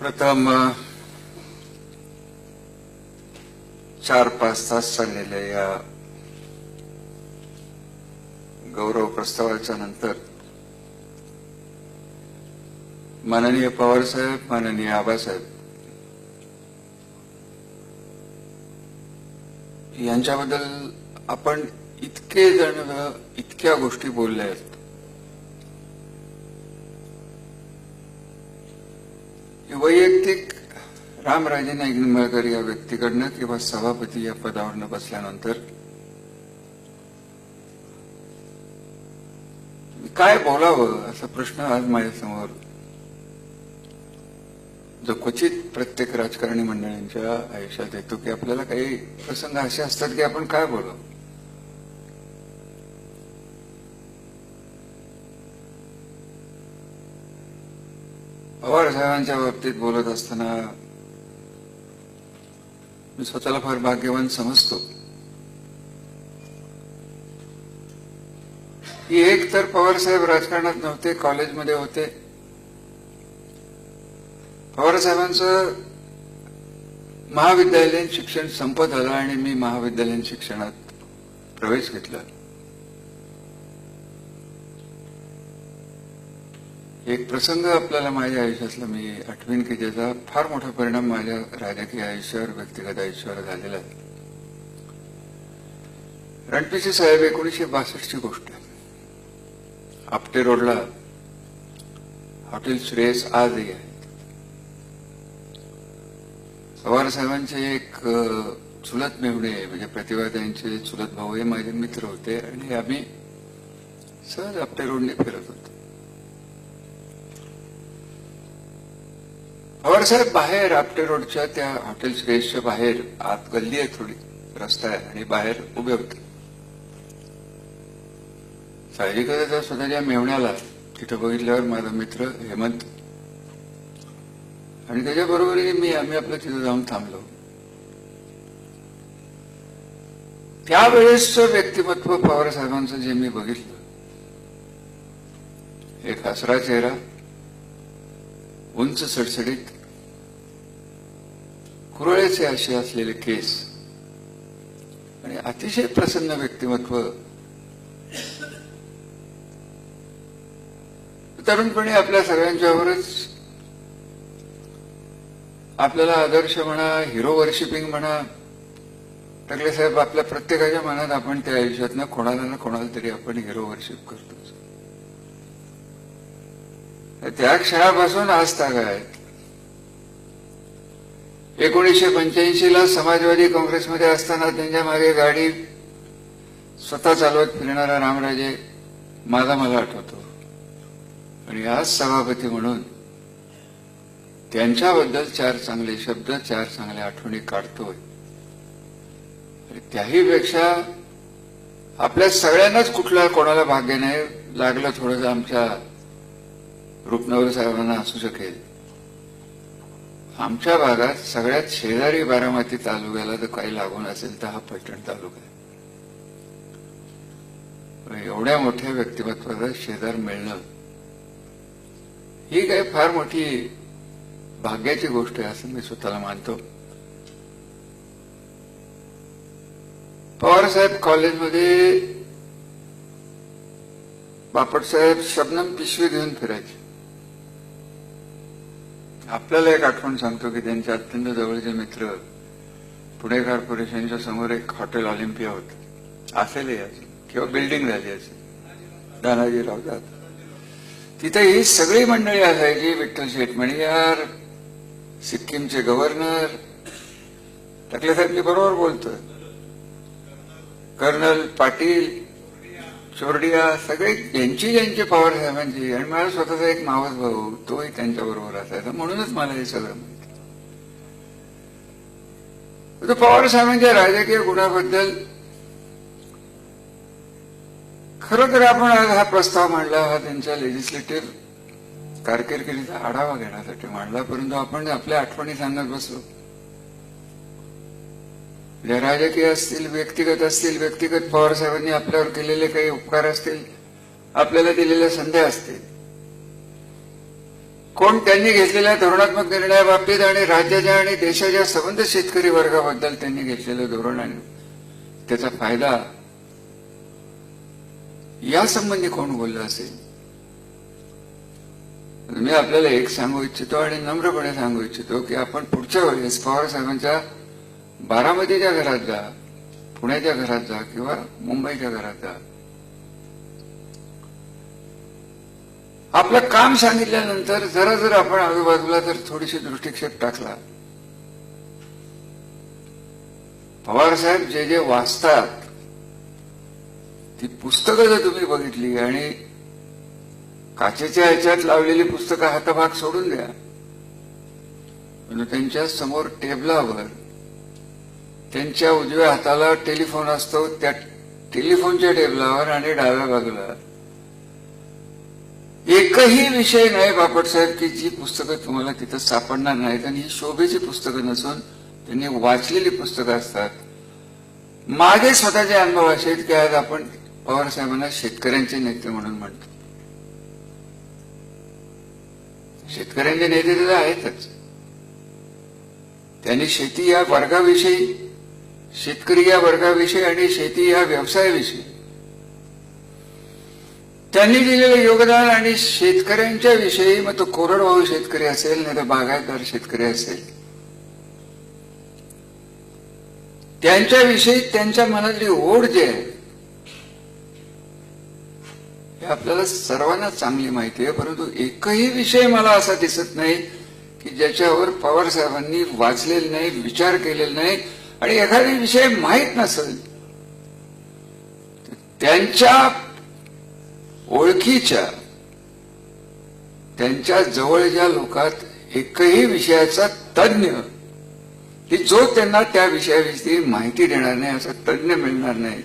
प्रथम चार पाच तास चाललेल्या या गौरव प्रस्तावाच्या नंतर माननीय पवार साहेब माननीय आबासाहेब यांच्याबद्दल आपण इतके जण इतक्या गोष्टी बोलल्या आहेत. वैयक्तिक रामराजे नाईक निंबाळकर या व्यक्तीकडनं किंवा सभापती या पदावरनं बसल्यानंतर. काय बोलावं असा प्रश्न आज माझ्यासमोर जो क्वचित प्रत्येक राजकारणी मंडळींच्या आयुष्यात येतो की आपल्याला काही प्रसंग असे असतात की आपण काय बोलावं? साहेबांच्या बाबतीत बोलत असताना मी स्वतःला फार भाग्यवान समजतो. की एक तर पवार साहेब राजकारणात नव्हते कॉलेजमध्ये होते. पवार साहेबांचं महाविद्यालयीन शिक्षण संपत आलं आणि मी महाविद्यालयीन शिक्षणात प्रवेश घेतला. एक प्रसंग आपल्याला माझ्या आयुष्यातला मी आठवीन की ज्याचा फार मोठा परिणाम माझ्या राजकीय आयुष्यावर व्यक्तिगत आयुष्यावर झालेला आहे. रणपिसी साहेब एकोणीशे बासष्टची गोष्ट आपटे रोडला हॉटेल श्रेयस आजही आहे. पवार साहेबांचे एक चुलत मेवणे म्हणजे प्रतिभाताईंचे चुलत भाऊ हे माझे मित्र होते आणि आम्ही सहज आपटे रोडने फिरत होतो. पवार साहेब बाहेर आपटे रोडच्या त्या हॉटेल श्रेयसच्या बाहेर आत गल्ली आहे थोडी रस्ता आहे आणि बाहेर उभे होते. साहजिकच त्या स्वतःच्या मेवण्याला तिथं बघितल्यावर माझा मित्र हेमंत. आणि त्याच्याबरोबरही मी आम्ही आपलं तिथं जाऊन थांबलो. त्यावेळेसचं व्यक्तिमत्व पवार साहेबांचं जे मी बघितलं एक हसरा चेहरा उंच सडसडीत कुरळेचे असे असलेले केस आणि अतिशय प्रसन्न व्यक्तिमत्व तरुणपणी आपल्या सगळ्यांच्यावरच आपल्याला आदर्श म्हणा हिरो वर्शिपिंग म्हणा टकले साहेब आपल्या प्रत्येकाच्या मनात आपण त्या आयुष्यातनं कोणाला ना कोणाला तरी आपण हिरो वर्शिप करतो त्या क्षणापासून आज ताग आहेत एकोणीसशे पंच्याऐंशी ला समाजवादी काँग्रेसमध्ये असताना त्यांच्या मागे गाडी स्वतः चालवत फिरणारा रामराजे माझा मला आठवतो आणि आज सभापती म्हणून त्यांच्याबद्दल चार चांगले शब्द चार चांगल्या आठवणी काढतोय. आणि त्याही पेक्षा आपल्या सगळ्यांनाच कुठला कोणाला भाग्य नाही लागलं थोडंसं आमच्या रुपनवर साहेबांना असू शकेल. आमच्या भागात सगळ्यात शेजारी बारामती तालुक्याला जर काही लागून असेल तर हा पैठण तालुका आहे. एवढ्या मोठ्या व्यक्तिमत्वाचा शेजार मिळणं ही काही फार मोठी भाग्याची गोष्ट आहे असं मी स्वतःला मानतो. पवार साहेब कॉलेजमध्ये बापटसाहेब शबनम पिशवी घेऊन फिरायचे. आपल्याला एक आठवण सांगतो की त्यांचे अत्यंत जवळचे मित्र पुणे कॉर्पोरेशनच्या समोर एक हॉटेल ऑलिम्पिया होत. असेल किंवा बिल्डिंग झाली असेल. दानाजीराव जात. तिथे ही सगळी मंडळी असायची विठ्ठल शेठ मणियार सिक्कीमचे गव्हर्नर. टाकले साहेब मी बरोबर बोलतोय. कर्नल पाटील चोरडिया सगळे यांची ज्यांची पवार साहेबांची आणि माझा स्वतःचा एक मावस भाऊ तोही त्यांच्या बरोबर असायचा. म्हणूनच मला हे सगळं माहिती. पवार साहेबांच्या म्हणजे राजकीय गुणाबद्दल खरं तर आपण आज हा प्रस्ताव मांडला हा त्यांच्या लेजिस्लेटिव्ह कारकिर्दीचा आढावा घेण्यासाठी मांडला. परंतु आपण आपल्या आठवणी सांगत बसलो. ज्या राजकीय असतील व्यक्तिगत असतील व्यक्तिगत पवार साहेबांनी आपल्यावर केलेले काही उपकार असतील आपल्याला दिलेल्या संध्या असतील. कोण त्यांनी घेतलेल्या धोरणात्मक निर्णयाबाबतीत आणि राज्याच्या आणि देशाच्या संबंध शेतकरी वर्गाबद्दल त्यांनी घेतलेलं धोरण आणि त्याचा फायदा या संबंधी कोण बोललं असेल? मी आपल्याला एक सांगू इच्छितो आणि नम्रपणे सांगू इच्छितो की आपण पुढच्या वेळेस पवार साहेबांच्या बारामतीच्या घरात जा पुण्याच्या घरात जा किंवा मुंबईच्या घरात जा. आपलं काम सांगितल्यानंतर जरा जर आपण आजूबाजूला जर थोडीशी दृष्टिक्षेप टाकला. पवार साहेब जे जे वाचतात ती पुस्तकं जर तुम्ही बघितली आणि काचेच्या ह्याच्यात लावलेली पुस्तकं हाताभाग सोडून द्या. पण त्यांच्यासमोर टेबलावर त्यांच्या उजव्या हाताला टेलिफोन असतो. त्या टेलिफोनच्या टेबलावर आणि डाव्या बाजूला. एकही विषय नाही बापटसाहेब की जी पुस्तकं तुम्हाला तिथं सापडणार नाहीत. आणि ही शोभेची पुस्तकं नसून त्यांनी वाचलेली पुस्तकं असतात. माझे स्वतःचे अनुभव असे आहेत की आज आपण पवार साहेबांना शेतकऱ्यांचे नेते म्हणून म्हणतो. शेतकऱ्यांचे नेते तर आहेतच. त्यांनी शेती या वर्गाविषयी शेतकरी या वर्गाविषयी आणि शेती या व्यवसायाविषयी. त्यांनी दिलेलं योगदान आणि शेतकऱ्यांच्या विषयी मग तो कोरडवाहू शेतकरी असेल नाही तर बागायतदार शेतकरी असेल. त्यांच्याविषयी त्यांच्या मनातली ओढ जी आहे हे आपल्याला सर्वांना चांगली माहिती आहे परंतु एकही विषय मला असा दिसत नाही की ज्याच्यावर पवार साहेबांनी वाचलेलं नाही विचार केलेला नाही आणि एखादे विषय माहीत नसेल त्यांच्या ओळखीच्या त्यांच्या जवळच्या लोकात एकही विषयाचा तज्ञ की जो त्यांना त्या विषयाविषयी माहिती देणार नाही असा तज्ञ मिळणार नाही.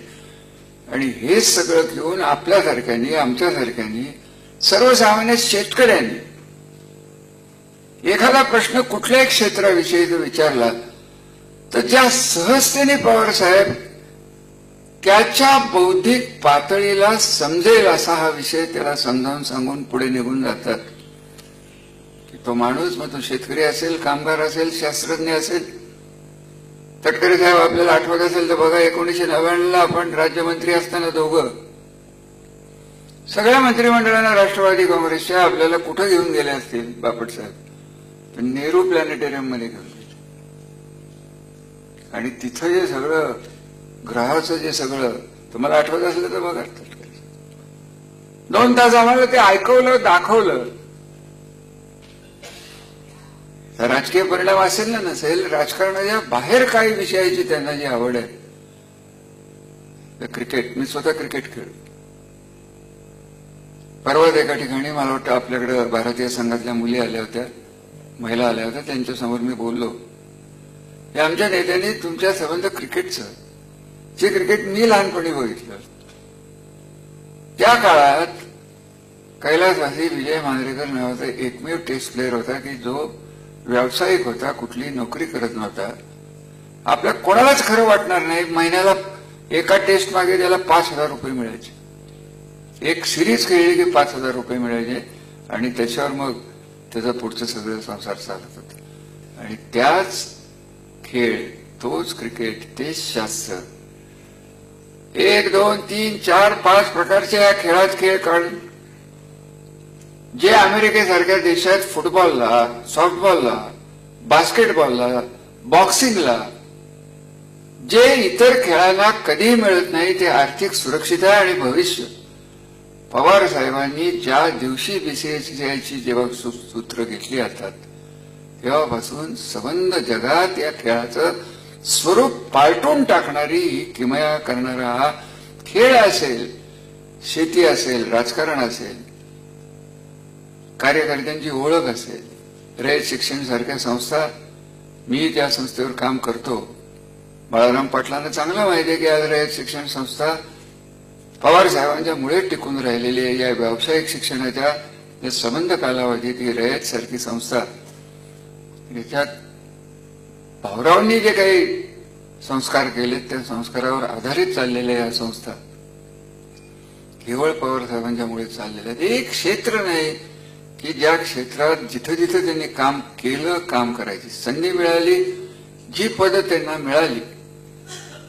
आणि हे सगळं घेऊन आपल्यासारख्यांनी आमच्यासारख्यांनी सर्वसामान्य शेतकऱ्यांनी एखादा प्रश्न कुठल्याही क्षेत्राविषयी जर विचारला तर ज्या सहजतेने पवार साहेब त्याच्या बौद्धिक पातळीला समजेल असा हा विषय त्याला समजावून सांगून पुढे निघून जातात. की तो माणूस मग तो शेतकरी असेल कामगार असेल शास्त्रज्ञ असेल. तटकरे साहेब आपल्याला आठवत असेल तर बघा एकोणीशे नव्याण्णवला आपण राज्यमंत्री असताना दोघं सगळ्या मंत्रिमंडळानं राष्ट्रवादी काँग्रेसच्या आपल्याला कुठं घेऊन गेले असतील बापट साहेब? पण नेहरू प्लॅनेटेरियममध्ये घेऊन गेले. आणि तिथं जे सगळं ग्रहाचं जे सगळं तुम्हाला आठवत असलं तर बघा. दोन तास आम्हाला ते ऐकवलं दाखवलं. राजकीय परिणाम असेल ना नसेल राजकारणाच्या बाहेर काही विषयाची त्यांना जी आवड आहे क्रिकेट मी स्वतः क्रिकेट खेळ परवाच एका ठिकाणी मला वाटतं आपल्याकडं भारतीय संघातल्या मुली आल्या होत्या महिला आल्या होत्या त्यांच्यासमोर मी बोललो. हे आमच्या नेत्याने तुमच्या संबंध क्रिकेटचं. जे क्रिकेट मी लहानपणी बघितलं. त्या काळात कैलासवासी विजय मांजरेकर नावाचा एकमेव टेस्ट प्लेअर होता की जो व्यावसायिक होता कुठली नोकरी करत नव्हता. आपल्या कोणालाच खरं वाटणार नाही महिन्याला एका टेस्ट मागे त्याला पाच हजार रुपये मिळायचे. एक सिरीज खेळली की पाच हजार रुपये मिळायचे आणि त्याच्यावर मग त्याचा पुढचं सगळं संसार चालत होता. आणि त्याच खेळ तोच क्रिकेट तेच शास्त्र एक दोन तीन चार पाच प्रकारच्या या खेळात खेळ कारण जे अमेरिकेसारख्या देशात फुटबॉलला सॉफ्टबॉलला बास्केटबॉलला बॉक्सिंगला जे इतर खेळांना कधीही मिळत नाही ते आर्थिक सुरक्षितता आणि भविष्य पवार साहेबांनी ज्या दिवशी बीसीएसआयची जेव्हा सूत्र घेतली जातात तेव्हापासून सबंध जगात या खेळाचं स्वरूप पालटून टाकणारी किमया करणारा हा खेळ असेल शेती असेल राजकारण असेल कार्यकर्त्यांची ओळख असेल रयत शिक्षण सारख्या संस्था मी त्या संस्थेवर काम करतो. बाळाराम पाटलांना चांगलं माहिती आहे की आज रयत शिक्षण संस्था पवार साहेबांच्या मुळे टिकून राहिलेली आहे. या व्यावसायिक शिक्षणाच्या संबंध कालावधीत ही रयत सारखी संस्था याच्यात भाऊरावांनी जे काही संस्कार केले त्या संस्कारावर आधारित चाललेल्या या संस्था केवळ पवार साहेबांच्या मुळे चाललेल्या एक क्षेत्र नाही की ज्या क्षेत्रात जिथं जिथं त्यांनी काम केलं काम करायची संधी मिळाली जी पदं त्यांना मिळाली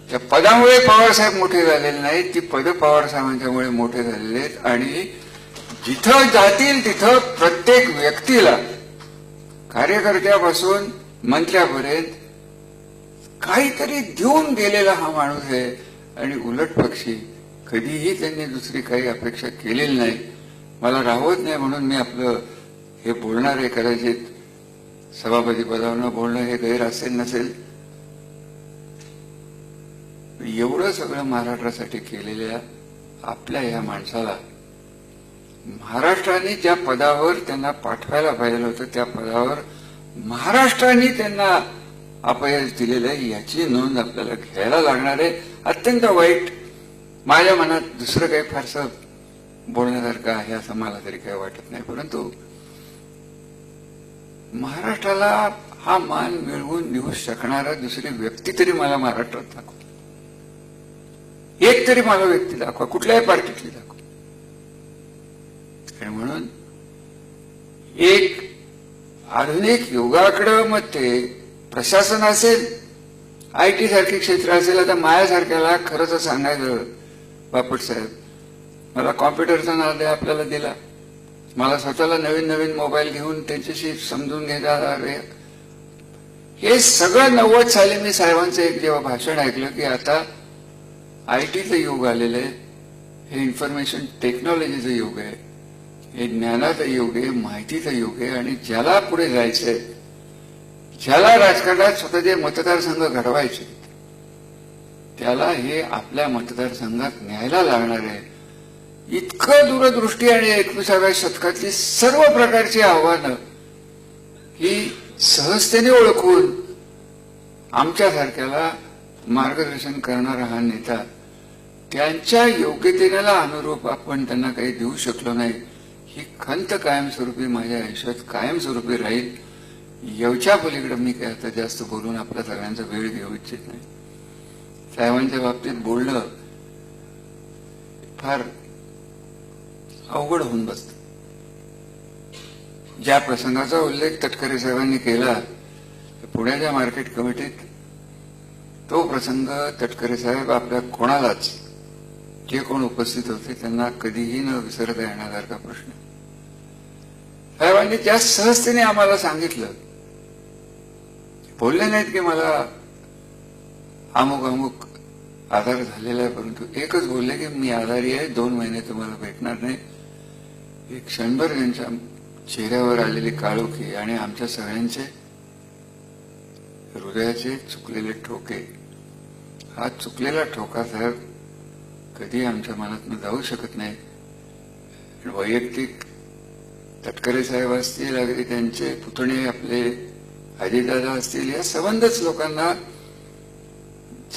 त्या पदामुळे पवारसाहेब मोठे झालेले नाहीत. ती पद पवारसाहेबांच्यामुळे मोठे झालेले आहेत. आणि जिथं जातील तिथं प्रत्येक व्यक्तीला कार्यकर्त्यापासून मंत्र्यापर्यंत काहीतरी देऊन गेलेला हा माणूस आहे. आणि उलट पक्षी कधीही त्यांनी दुसरी काही अपेक्षा केलेली नाही. मला राहवत नाही म्हणून मी आपलं हे बोलणार आहे. कदाचित सभापती पदावर बोलणं हे गैर असेल नसेल. एवढं सगळं महाराष्ट्रासाठी केलेल्या आपल्या या माणसाला महाराष्ट्राने ज्या पदावर त्यांना पाठवायला पाहिजे होतं त्या पदावर महाराष्ट्राने त्यांना अपयश दिलेलं आहे याची नोंद आपल्याला घ्यायला लागणार आहे. अत्यंत वाईट. माझ्या मनात दुसरं काही फारसं बोलण्यासारखं आहे असं मला तरी काही वाटत नाही. परंतु महाराष्ट्राला हा मान मिळवून देऊ शकणारा दुसरी व्यक्ती तरी मला महाराष्ट्रात दाखवा. एक तरी मला व्यक्ती दाखवा. कुठल्याही पार्टीतली दाखवा. आणि म्हणून एक आधुनिक युगाकडं मग ते प्रशासन असेल आय टी सारखी क्षेत्र असेल आता माझ्यासारख्याला खरंच सांगायचं बापट साहेब. मला कॉम्प्युटरचा नाद आपल्याला दिला. मला स्वतःला नवीन नवीन मोबाईल घेऊन त्यांच्याशी समजून घेता आले. हे सगळं नव्वद साली मी साहेबांचं एक जेव्हा भाषण ऐकलं की आता आय टीचं युग आलेलं आहे. हे इन्फॉर्मेशन टेक्नॉलॉजीचं युग आहे. हे ज्ञानाचा योग आहे माहितीचं योग आहे आणि ज्याला पुढे जायचंय ज्याला राजकारणात स्वतःचे मतदारसंघ घडवायचे त्याला हे आपल्या मतदारसंघात न्यायला लागणार आहे. इतकं दूरदृष्टी आणि एकविसाव्या शतकातली सर्व प्रकारची आव्हानं ही सहजतेने ओळखून आमच्यासारख्याला मार्गदर्शन करणारा हा नेता त्यांच्या योग्यतेला अनुरूप आपण त्यांना काही देऊ शकलो नाही. ही खंत कायमस्वरूपी माझ्या आयुष्यात कायमस्वरूपी राहील. याच्या पलीकडे मी काय आता जास्त बोलून आपल्या सगळ्यांचा वेळ घेऊ इच्छित नाही. साहेबांच्या बाबतीत बोलणं फार अवघड होऊन बसत. ज्या प्रसंगाचा उल्लेख तटकरे साहेबांनी केला पुण्याच्या मार्केट कमिटीत तो प्रसंग तटकरे साहेब आपल्या कोणालाच जे कोण उपस्थित होते त्यांना कधीही न विसरता येण्यासारखा प्रश्न. साहेबांनी त्या सहजतेने आम्हाला सांगितलं. बोलले नाहीत की मला अमुक अमुक आधार झालेला आहे परंतु एकच बोलले की मी आजारी आहे दोन महिने तुम्हाला भेटणार नाही. एक क्षणभर त्यांच्या चेहऱ्यावर आलेली काळोखी आणि आमच्या सगळ्यांचे हृदयाचे चुकलेले ठोके. हा चुकलेला ठोका साहेब कधी आमच्या मनातून जाऊ शकत नाही. वैयक्तिक तटकरे साहेब असतील अगदी त्यांचे पुतणे आपले अजितदादा असतील या संबंधच लोकांना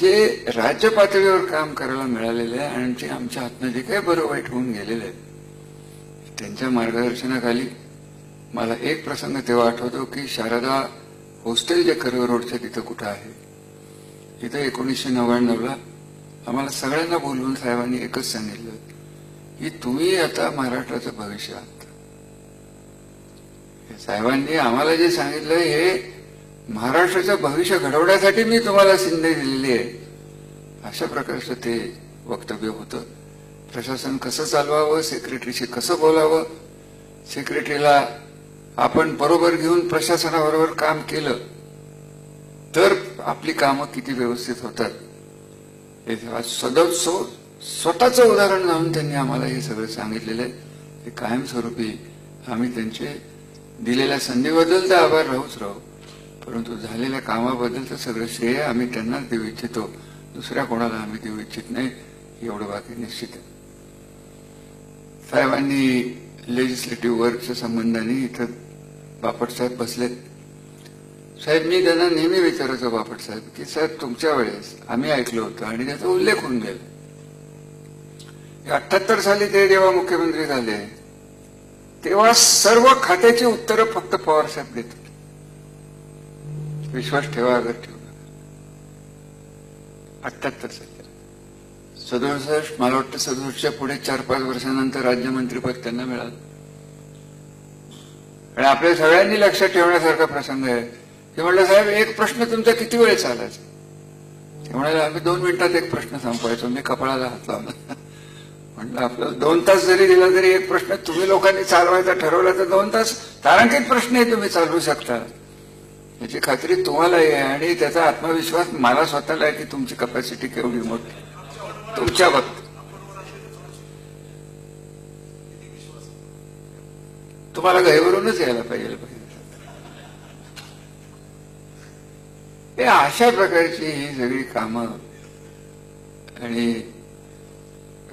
जे राज्य पातळीवर काम करायला मिळालेले आहे आणि जे आमच्या हातनं जे काही बरं वाईट होऊन गेलेले आहे त्यांच्या मार्गदर्शनाखाली मला एक प्रसंग तेव्हा आठवतो की शारदा हॉस्टेल जे कर्वे रोडच्या तिथं कुठं आहे? तिथं एकोणीसशे नव्याण्णवला आम्हाला सगळ्यांना बोलवून साहेबांनी एकच सांगितलं की तुम्ही आता महाराष्ट्राचं भविष्य आहात. साहेबांनी आम्हाला जे सांगितलं हे महाराष्ट्राचं भविष्य घडवण्यासाठी मी तुम्हाला संधी दिलेली आहे. अशा प्रकारचं ते वक्तव्य होतं. प्रशासन कसं चालवावं सेक्रेटरीशी कसं बोलावं? सेक्रेटरीला आपण बरोबर घेऊन प्रशासनाबरोबर काम केलं तर आपली कामं किती व्यवस्थित होतात? हे सदैव स्वतःचं उदाहरण लावून त्यांनी आम्हाला हे सगळं सांगितलेलं आहे. ते कायमस्वरूपी आम्ही त्यांचे दिलेल्या संधीबद्दल तर आभार राहूच राहू. परंतु झालेल्या कामाबद्दलचं सगळं श्रेय आम्ही त्यांनाच देऊ इच्छितो. दुसऱ्या कोणाला आम्ही देऊ इच्छित नाही एवढं बाकी निश्चित आहे. साहेबांनी लेजिस्लेटिव्ह वर्कच्या संबंधाने इथं बापटसाहेब बसलेत. साहेब मी त्यांना नेहमी विचारायचो बापटसाहेब की साहेब तुमच्या वेळेस आम्ही ऐकलं होतं आणि त्याचा उल्लेख होऊन गेला. अठ्याहत्तर साली ते जेव्हा मुख्यमंत्री झाले तेव्हा सर्व खात्याची उत्तरं फक्त पवार साहेब देत होते. विश्वास ठेवा अगर ठेवू. अठ्याहत्तर सध्या. सदुसष्ट मला वाटतं सदुसष्टच्या पुढे चार पाच वर्षानंतर राज्यमंत्रीपद त्यांना मिळालं. आणि आपल्या सगळ्यांनी लक्षात ठेवण्यासारखा प्रसंग आहे. ते म्हटलं साहेब एक प्रश्न तुमचा किती वेळ चालायचा ते म्हणाले आम्ही दोन मिनिटात एक प्रश्न संपवायचो. मी कपाळाला हात लावला. म्हणलं आपलं दोन तास जरी दिला तरी एक प्रश्न तुम्ही लोकांनी चालवायचा ठरवला तर दोन तास तारांकित प्रश्नही तुम्ही चालवू शकता. याची खात्री तुम्हाला आहे आणि त्याचा आत्मविश्वास मला स्वतःला आहे की तुमची कपॅसिटी केवढी मोठी. तुमच्या बाबतीत तुम्हाला गैवरूनच यायला पाहिजे. पाहिजे अशा प्रकारची ही सगळी कामं आणि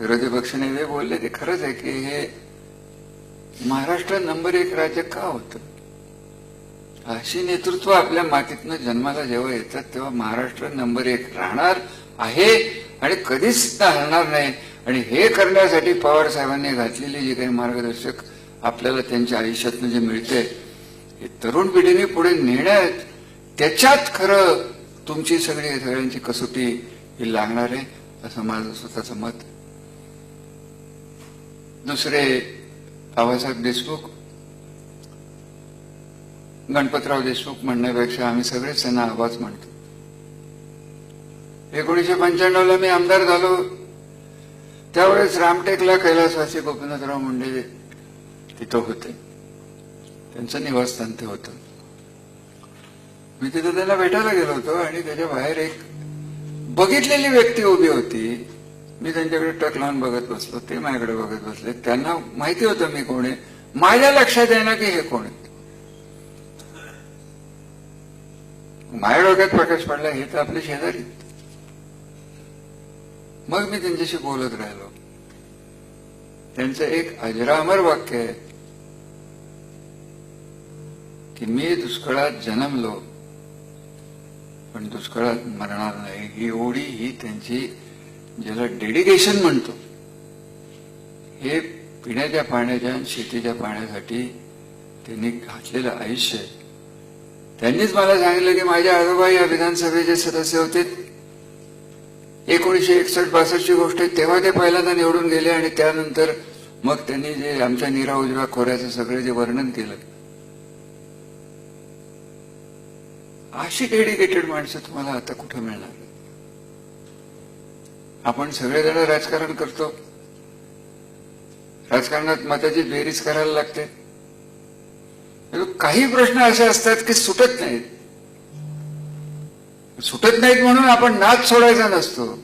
विरोधी पक्षनेते बोलले ते खरंच आहे की हे महाराष्ट्र नंबर एक राज्य का होतं अशी नेतृत्व आपल्या मातीतनं जन्माला जेव्हा येतात तेव्हा महाराष्ट्र नंबर एक राहणार आहे आणि कधीच हरणार नाही आणि हे करण्यासाठी पवार साहेबांनी घातलेली जी काही मार्गदर्शक आपल्याला त्यांच्या आयुष्यातनं जे मिळते हे तरुण पिढीने पुढे नेण्यात त्याच्यात खरं तुमची सगळी सगळ्यांची कसोटी ही लागणार आहे असं माझं स्वतःचं मत आहे. दुसरे बाबासाहेब देशमुख गणपतराव देशमुख म्हणण्यापेक्षा आम्ही सगळेच त्यांना आवाज म्हणतो एकोणीशे पंच्याण्णवला मी आमदार झालो. त्यावेळेस रामटेकला कैलासवासी गोपीनाथराव मुंडे तिथं होते. त्यांचं निवासस्थान ते होतं. मी तिथं त्यांना भेटायला गेलो होतो आणि त्याच्या बाहेर एक बघितलेली व्यक्ती उभी होती. मी त्यांच्याकडे टक लावून बघत बसलो ते माझ्याकडे बघत बसले. त्यांना माहिती होतं मी कोण आहे. माझ्या लक्षात येणार की हे कोण आहे. माझ्या डोक्यात प्रकाश पडला हे तर आपले शेजारी मग मी त्यांच्याशी बोलत राहिलो. त्यांचं एक अजरामर वाक्य आहे की मी दुष्काळात जन्मलो पण दुष्काळात मरणार नाही. ही ओढी ही त्यांची ज्याला डेडिकेशन म्हणतो हे पिण्याच्या पाण्याच्या आणि शेतीच्या पाण्यासाठी त्यांनी घातलेलं आयुष्य. आहे त्यांनीच मला सांगितलं की माझ्या आजोबा या विधानसभेचे सदस्य होते. एकोणीशे एकसष्ट बासष्टची गोष्ट आहे तेव्हा ते पहिल्यांदा निवडून गेले आणि त्यानंतर मग त्यांनी जे आमच्या निरा उजव्या खोऱ्याचं सगळं जे वर्णन केलं. अशी डेडिकेटेड माणसं तुम्हाला आता कुठं मिळणार? आपण सगळेजण राजकारण करतो. राजकारणात मताची बेरीज करायला लागते. म्हणजे काही प्रश्न असे असतात की सुटत नाहीत. सुटत नाहीत म्हणून आपण नाच सोडायचा नसतो.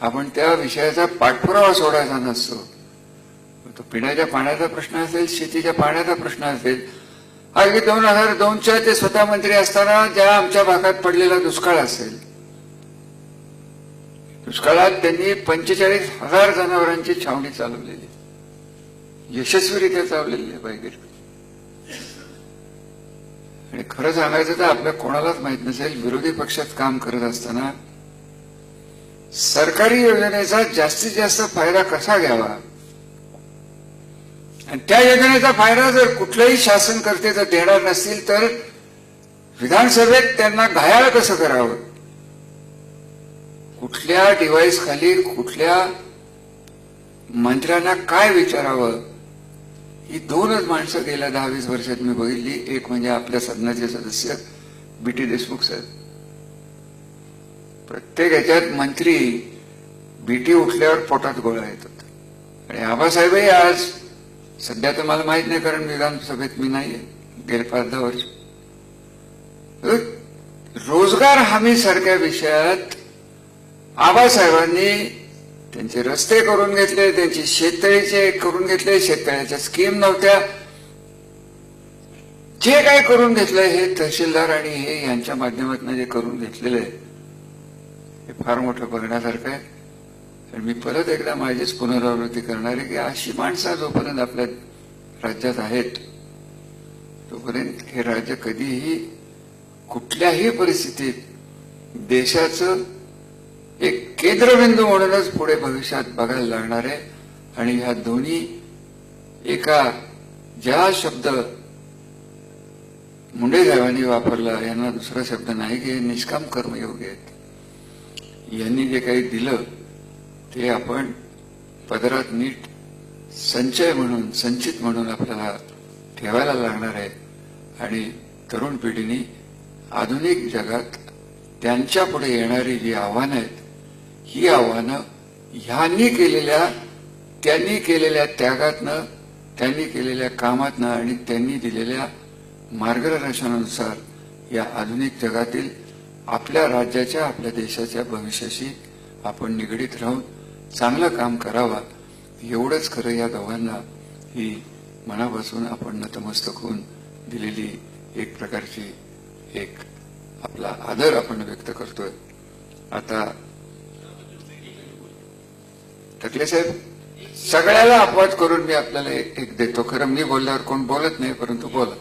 आपण त्या विषयाचा पाठपुरावा सोडायचा नसतो. तो पिण्याच्या पाण्याचा प्रश्न असेल शेतीच्या पाण्याचा प्रश्न असेल अगदी दोन हजार दोनच्या ते स्वतः मंत्री असताना ज्या आमच्या भागात पडलेला दुष्काळ असेल दुष्काळात त्यांनी पंचेचाळीस हजार जनावरांची छावणी चालवलेली. यशस्वीरित्या चालवलेली आहे पाहिजे आणि खरं सांगायचं तर आपल्या कोणालाच माहीत नसेल विरोधी पक्षात काम करत असताना सरकारी योजनेचा जास्तीत जास्त फायदा कसा घ्यावा? आणि त्या योजनेचा फायदा जर कुठलंही शासन करते देणार नसतील तर विधानसभेत त्यांना घायाळ कसं करावं? कुठल्या डिव्हाइस खाली कुठल्या मंत्र्यांना काय विचारावं? ही दोनच माणसं गेल्या दहा वीस वर्षात मी बघितली. एक म्हणजे आपल्या सदनाचे सदस्य बी टी देशमुख साहेब प्रत्येक याच्यात मंत्री बीटी उठल्यावर पोटात गोळा येतात. आणि आबासाहेबही आज सध्या तर मला माहीत नाही कारण विधानसभेत मी नाही गेले पाच दहा वर्ष. रोजगार हमी सारख्या विषयात आबासाहेबांनी त्यांचे रस्ते करून घेतले त्यांचे शेततळीचे करून घेतले शेततळ्याच्या स्कीम नव्हत्या. जे काय करून घेतलंय हे तहसीलदार आणि हे यांच्या माध्यमातून जे करून घेतलेलं आहे हे फार मोठं बघण्यासारखं आहे. आणि मी परत एकदा माझीच पुनरावृत्ती करणार आहे की अशी माणसं जोपर्यंत आपल्या राज्यात आहेत तोपर्यंत हे राज्य कधीही कुठल्याही परिस्थितीत देशाचं एक केंद्रबिंदू म्हणूनच पुढे भविष्यात बघायला लागणार आहे. आणि ह्या दोन्ही एका ज्या शब्द मुंडे साहेबांनी वापरला यांना दुसरा शब्द नाही की हे निष्काम कर्मयोगी आहेत. यांनी जे काही दिलं ते आपण पदरात नीट संचय म्हणून संचित म्हणून आपल्याला ठेवायला लागणार आहे. आणि तरुण पिढीने आधुनिक जगात त्यांच्या पुढे येणारी जी आव्हानं आहेत ही आव्हानं ह्यांनी केलेल्या त्यांनी केलेल्या त्यागातनं त्यांनी केलेल्या कामातनं आणि त्यांनी दिलेल्या मार्गदर्शनानुसार या आधुनिक जगातील आपल्या राज्याच्या आपल्या देशाच्या भविष्याशी आपण निगडीत राहून चांगलं काम करावा एवढंच खरं या दोघांना ही मनापासून आपण नतमस्तक होऊन दिलेली एक प्रकारची एक आपला आदर आपण व्यक्त करतोय. आता टकले साहेब. सगळ्याला अपवाद करून मी आपल्याला एक देतो. खरं मी बोलल्यावर कोण बोलत नाही परंतु बोला.